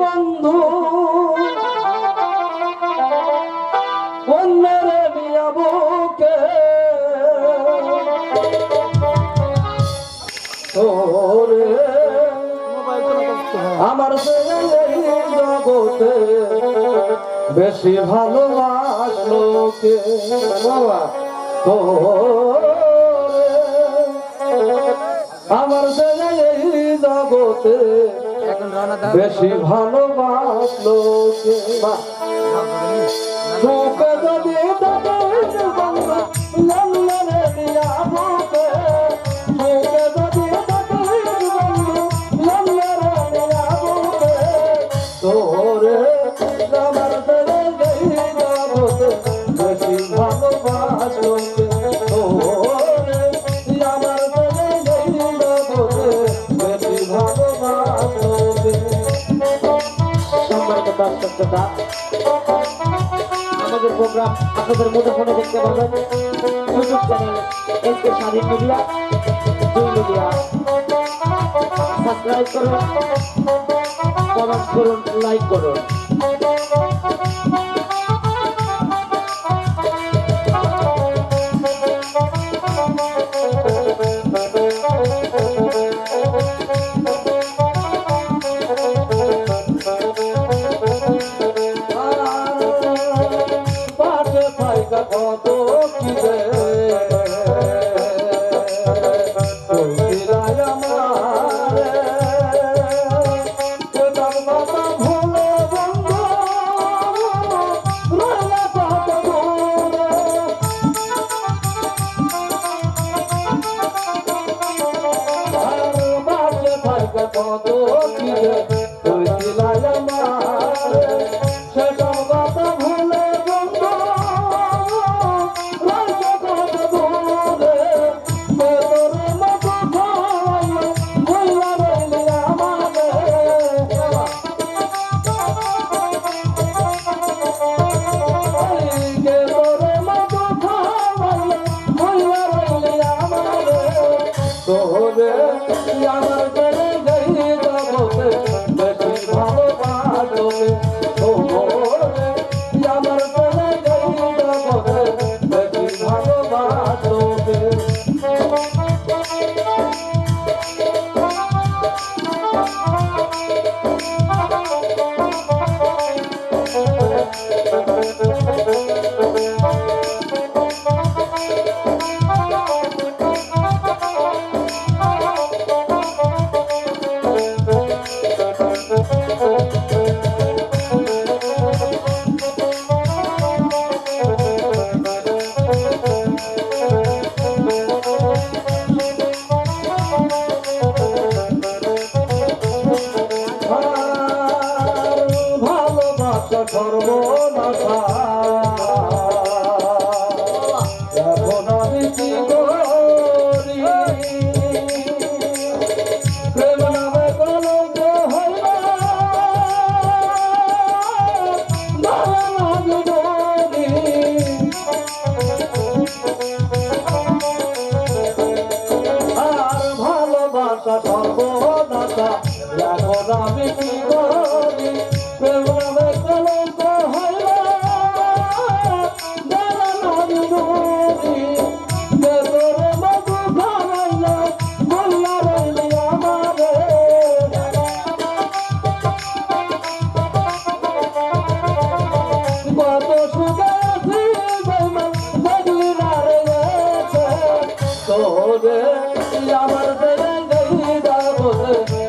বন্ধু। অন্যের আমার জগতে বেশি ভালোবাসলো কে? তোরে আমার জগতে বেশি ভালোবাসলো কে বা? তোকে যদি তাদের সম্মানিত দর্শক শ্রোতা আমাদের প্রোগ্রাম আপনাদের মুঠোফোনে দেখতে পাবেন। ইউটিউব চ্যানেল এসকে স্বাধীন মিডিয়া দুই মিডিয়া। সাবস্ক্রাইব করুন কমেন্ট করুন লাইক করুন। পাইকা কত কি কত কি আমার সর্বনাশা এখন আমি কি করি প্রেম নামে কলঙ্ক হইল। আর ভালোবাসা সর্বনাশা আমার দেরে গই যাবতে